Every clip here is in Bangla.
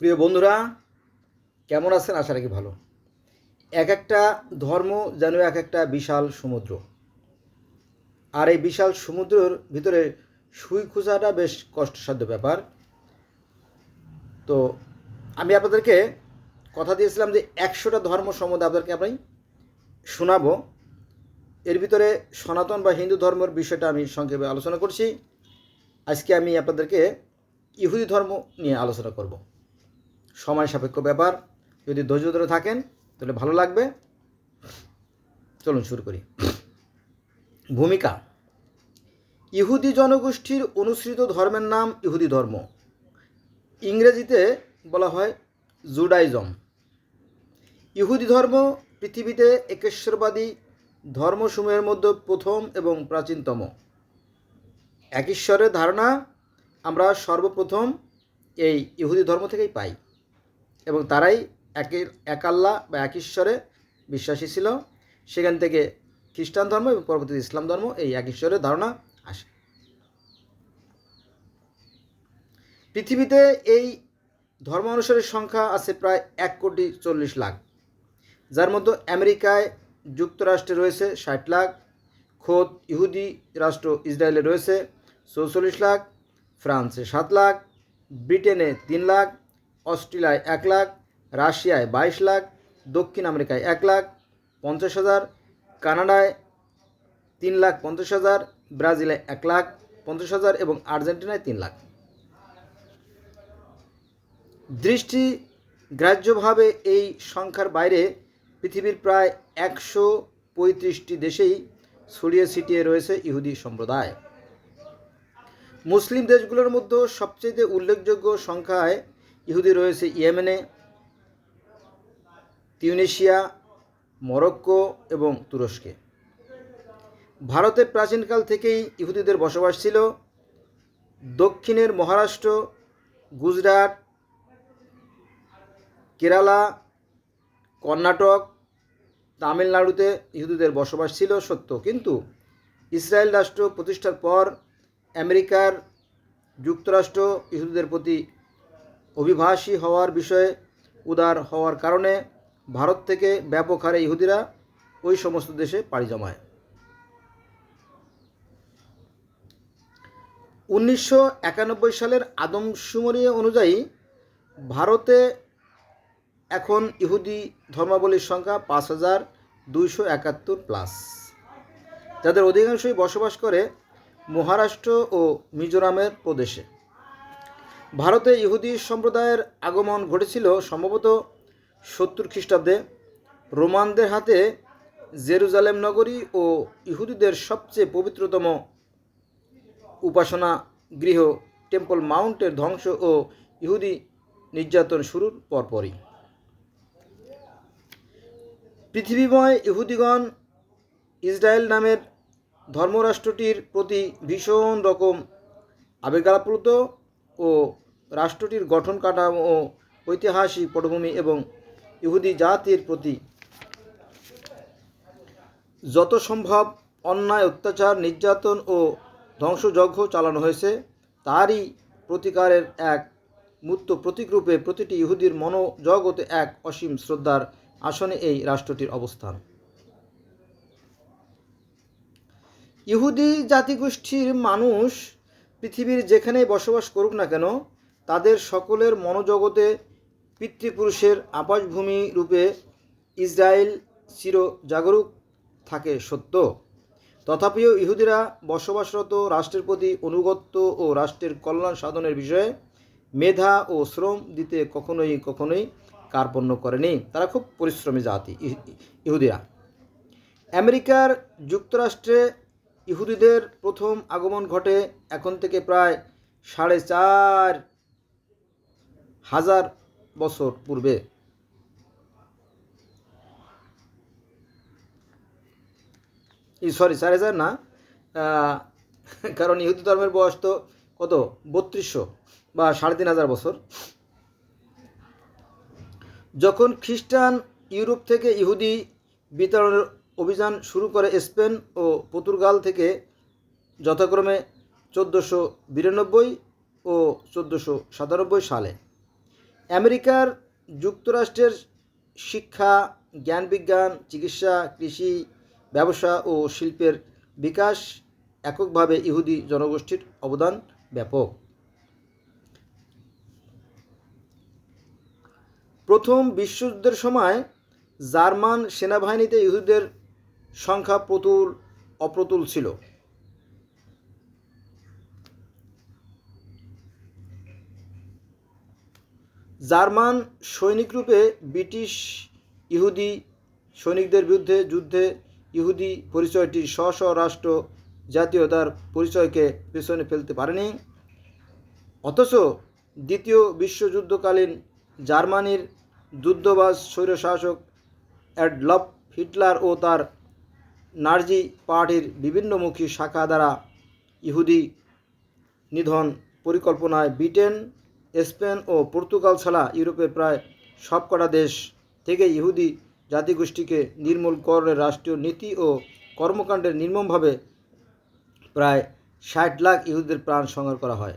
প্রিয় বন্ধুরা, কেমন আছেন? আশা রাখি ভালো। এক একটা ধর্ম যেন এক একটা বিশাল সমুদ্র। আর এই বিশাল সমুদ্রের ভিতরে সুই খোঁজাটা বেশ কষ্টসাধ্য ব্যাপার। তো আমি আপনাদেরকে কথা দিয়েছিলাম যে একশোটা ধর্ম সম্বন্ধে আপনাদেরকে আমি শোনাবো। এর ভিতরে সনাতন বা হিন্দু ধর্মের বিষয়টা আমি সংক্ষেপে আলোচনা করছি। আজকে আমি আপনাদেরকে ইহুদি ধর্ম নিয়ে আলোচনা করব। সময় সাপেক্ষ ব্যাপার। যদি ধৈর্য ধরে থাকেন, তাহলে ভালো লাগবে। চলুন শুরু করি। ভূমিকা। ইহুদি জনগোষ্ঠীর অনুসৃত ধর্মের নাম ইহুদি ধর্ম। ইংরেজিতে বলা হয় জুডাইজম। ইহুদি ধর্ম পৃথিবীতে একেশ্বরবাদী ধর্মসমূহের মধ্যে প্রথম এবং প্রাচীনতম। এক ঈশ্বরের ধারণা, আমরা সর্বপ্রথম এই ইহুদি ধর্ম থেকেই পাই। এবং তারাই একের এক আল্লাহ বা এক ঈশ্বরে বিশ্বাসী ছিল। সেখান থেকে খ্রিস্টান ধর্ম এবং পরবর্তীতে ইসলাম ধর্ম এই এক ঈশ্বরের ধারণা আসে। পৃথিবীতে এই ধর্ম অনুসারীর সংখ্যা আছে প্রায় এক কোটি চল্লিশ লাখ। যার মধ্যে আমেরিকায় যুক্তরাষ্ট্রে রয়েছে ষাট লাখ, খোদ ইহুদি রাষ্ট্র ইসরায়েলে রয়েছে চৌচল্লিশ লাখ, ফ্রান্সে সাত লাখ, ব্রিটেনে তিন লাখ অস্ট্রেলিয়ায় এক লাখ, রাশিয়ায় বাইশ লাখ, দক্ষিণ আমেরিকায় এক লাখ, পঞ্চাশ হাজার, কানাডায় তিন লাখ, পঞ্চাশ হাজার, ব্রাজিলে এক লাখ, পঞ্চাশ হাজার এবং আর্জেন্টিনায় তিন লাখ। দৃষ্টি গ্রাহ্যভাবে এই সংখ্যার বাইরে পৃথিবীর প্রায় একশো পঁয়ত্রিশটি দেশেই ছড়িয়ে ছিটিয়ে রয়েছে ইহুদি সম্প্রদায়। মুসলিম দেশগুলোর মধ্যে সবচেয়ে উল্লেখযোগ্য সংখ্যায় ইহুদি রয়েছে ইয়েমেনে, তিউনেশিয়া, মরক্কো এবং তুরস্কে। ভারতে প্রাচীনকাল থেকেই ইহুদিদের বসবাস ছিল। দক্ষিণের মহারাষ্ট্র, গুজরাট, কেরালা, কর্ণাটক, তামিলনাড়ুতে ইহুদিদের বসবাস ছিল সত্য। কিন্তু ইসরায়েল রাষ্ট্র প্রতিষ্ঠার পর আমেরিকার যুক্তরাষ্ট্র ইহুদিদের প্রতি অভিবাসী হওয়ার বিষয়ে উদার হওয়ার কারণে ভারত থেকে ব্যাপক হারে ইহুদিরা ওই সমস্ত দেশে পাড়ি জমায়। উনিশশো একানব্বই সালের আদমশুমারি অনুযায়ী ভারতে এখন ইহুদি ধর্মাবলীর সংখ্যা পাঁচ হাজার দুইশো একাত্তর প্লাস যাদের অধিকাংশই বসবাস করে মহারাষ্ট্র ও মিজোরামের প্রদেশে। ভারতে ইহুদি সম্প্রদায়ের আগমন ঘটেছিল সম্ভবত সত্তর খ্রিস্টাব্দে। রোমানদের হাতে জেরুজালেম নগরী ও ইহুদিদের সবচেয়ে পবিত্রতম উপাসনা গৃহ টেম্পল মাউন্টের ধ্বংস ও ইহুদি নির্যাতন শুরুর পরপরই। পৃথিবীময় ইহুদিগণ ইসরায়েল নামের ধর্মরাষ্ট্রটির প্রতি ভীষণ রকম আবেগাপ্লুত ও রাষ্ট্রটির গঠন কাঠামো ও ঐতিহাসিক পটভূমি এবং ইহুদি জাতির প্রতি যত সম্ভব অন্যায়, অত্যাচার, নির্যাতন ও ধ্বংসযজ্ঞ চালানো হয়েছে, তারই প্রতিকারের এক মূর্ত প্রতীকরূপে প্রতিটি ইহুদির মনোজগতে এক অসীম শ্রদ্ধার আসনে এই রাষ্ট্রটির অবস্থান। ইহুদি জাতিগোষ্ঠীর মানুষ পৃথিবীর যেখানেই বসবাস করুক না কেন, তাদের সকলের মনোজগতে পিতৃপুরুষের আবাসভূমি রূপে ইসরায়েল চির জাগরুক থাকে সত্য। তথাপিও ইহুদিরা বসবাসরত রাষ্ট্রের প্রতি অনুগত্য ও রাষ্ট্রের কল্যাণ সাধনের বিষয়ে মেধা ও শ্রম দিতে কখনোই কখনোই কার্পণ্য করেনি। তারা খুব পরিশ্রমী জাতি ইহুদিরা। আমেরিকার যুক্তরাষ্ট্রে ইহুদিদের প্রথম আগমন ঘটে এখন থেকে প্রায় সাড়ে চার হাজার বছর পূর্বে। সরি, চার হাজার না কারণ ইহুদি ধর্মের বয়স তো কত? বত্রিশশো বা সাড়ে তিন হাজার বছর। যখন খ্রিস্টান ইউরোপ থেকে ইহুদি বিতরণের অভিযান শুরু করে স্পেন ও পর্তুগাল থেকে যথাক্রমে চোদ্দোশো বিরানব্বই ও চোদ্দোশো সাতানব্বই সালে। আমেরিকার যুক্তরাষ্ট্রের শিক্ষা জ্ঞান বিজ্ঞান চিকিৎসা, কৃষি, ব্যবসা ও শিল্পের বিকাশ এককভাবে ইহুদি জনগোষ্ঠীর অবদান ব্যাপক। প্রথম বিশ্বযুদ্ধের সময় জার্মান সেনাবাহিনীতে ইহুদিদের সংখ্যা প্রতুল, অপ্রতুল ছিল। জার্মান সৈনিকরূপে ব্রিটিশ ইহুদি সৈনিকদের বিরুদ্ধে যুদ্ধে ইহুদি পরিচয়টি স্ব স্ব রাষ্ট্র জাতীয়তার পরিচয়কে পেছনে ফেলতে পারেনি। অথচ দ্বিতীয় বিশ্বযুদ্ধকালীন জার্মানির যুদ্ধবাজ স্বৈরশাসক অ্যাডলফ হিটলার ও তার নার্জি পার্টির বিভিন্নমুখী শাখা দ্বারা ইহুদি নিধন পরিকল্পনায় ব্রিটেন, স্পেন ও পর্তুগাল ছাড়া ইউরোপের প্রায় সবকটা দেশ থেকে ইহুদি জাতিগোষ্ঠীকে নির্মূলকরণের রাষ্ট্রীয় নীতি ও কর্মকাণ্ডের নির্মমভাবে প্রায় ষাট লাখ ইহুদিদের প্রাণ সংহার করা হয়।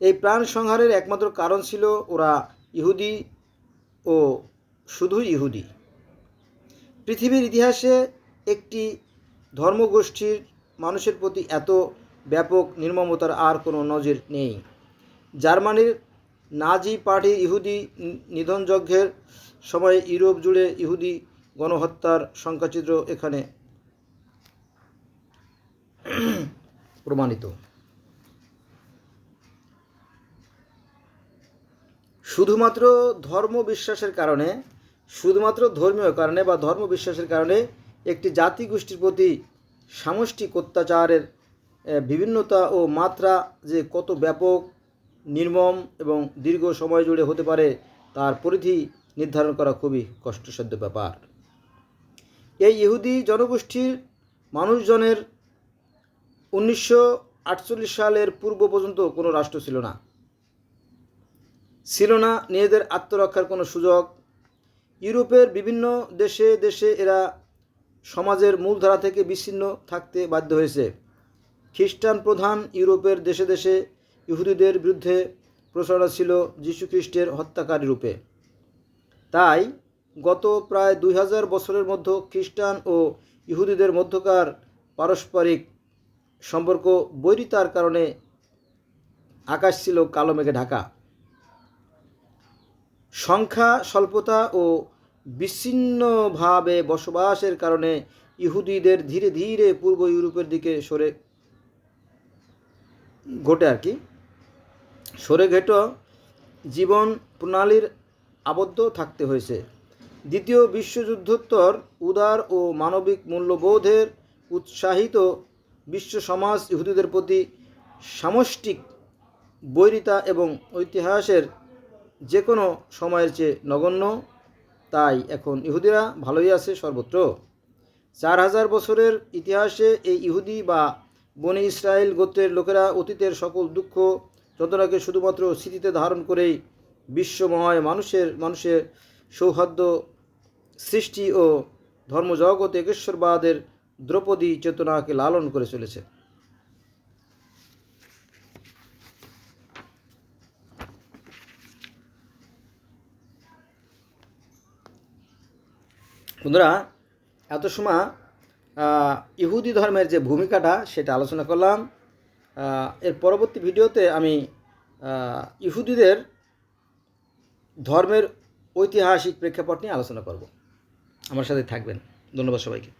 এই প্রাণ সংহারের একমাত্র কারণ ছিল ওরা ইহুদি ও শুধুই ইহুদি। পৃথিবীর ইতিহাসে একটি ধর্মগোষ্ঠীর মানুষের প্রতি এত ব্যাপক নির্মমতার আর কোনো নজির নেই। জার্মানির নাজি পার্টি ইহুদি নিধনযজ্ঞের সময় ইউরোপ জুড়ে ইহুদি গণহত্যার সংখ্যাচিত্র এখানে প্রমাণিত। শুধুমাত্র ধর্ম বিশ্বাসের কারণে, শুধুমাত্র ধর্মীয় কারণে বা ধর্ম বিশ্বাসের কারণে একটি জাতিগোষ্ঠীর প্রতি সামষ্টিক অত্যাচারের বিভিন্নতা ও মাত্রা যে কত ব্যাপক, নির্মম এবং দীর্ঘ সময় জুড়ে হতে পারে তার পরিধি নির্ধারণ করা খুবই কষ্টসাধ্য ব্যাপার। এই ইহুদি জনগোষ্ঠীর মানুষজনের উনিশশো আটচল্লিশ সালের পূর্ব পর্যন্ত কোনো রাষ্ট্র ছিল না। ছিল না, নিজেদের আত্মরক্ষার কোনো সুযোগ। ইউরোপের বিভিন্ন দেশে দেশে এরা সমাজের মূলধারা থেকে বিচ্ছিন্ন থাকতে বাধ্য হয়েছে। খ্রিস্টান প্রধান ইউরোপের দেশে দেশে ইহুদিদের বিরুদ্ধে প্রচারণা ছিল যীশুখ্রিস্টের হত্যাকারী রূপে। তাই গত প্রায় দুই হাজার বছরের মধ্যে খ্রিস্টান ও ইহুদিদের মধ্যকার পারস্পরিক সম্পর্ক বৈরিতার কারণে আকাশ ছিল কালো মেঘে ঢাকা। সংখ্যা, স্বল্পতা ও বিচ্ছিন্নভাবে বসবাসের কারণে ইহুদিদের ধীরে ধীরে পূর্ব ইউরোপের দিকে সরে ঘটে আর কি। সরে ঘেটো জীবন প্রণালীর আবদ্ধ থাকতে হয়েছে। দ্বিতীয় বিশ্বযুদ্ধোত্তর উদার ও মানবিক মূল্যবোধের উৎসাহিত বিশ্ব সমাজ ইহুদিদের প্রতি সামষ্টিক বৈরিতা এবং ঐতিহাসের যে কোনো সময়ের চেয়ে নগণ্য। তাই এখন ইহুদিরা ভালোই আছে সর্বত্র। চার হাজার বছরের ইতিহাসে এই ইহুদি বা বনে ইসরায়েল গোত্রের লোকেরা অতীতের সকল দুঃখ যন্ত্রণাকে শুধুমাত্র স্মৃতিতে ধারণ করেই বিশ্বময় মানুষের মানুষের সৌহার্দ্য সৃষ্টি ও ধর্মজগৎ একেশ্বরবাদের দ্রৌপদী চেতনাকে লালন করে চলেছে। বন্ধুরা, এত সময় ইহুদি ধর্মের যে ভূমিকাটা, সেটা আলোচনা করলাম। এর পরবর্তী ভিডিওতে আমি ইহুদিদের ধর্মের ঐতিহাসিক প্রেক্ষাপট নিয়ে আলোচনা করব। আমার সাথে থাকবেন। ধন্যবাদ সবাইকে।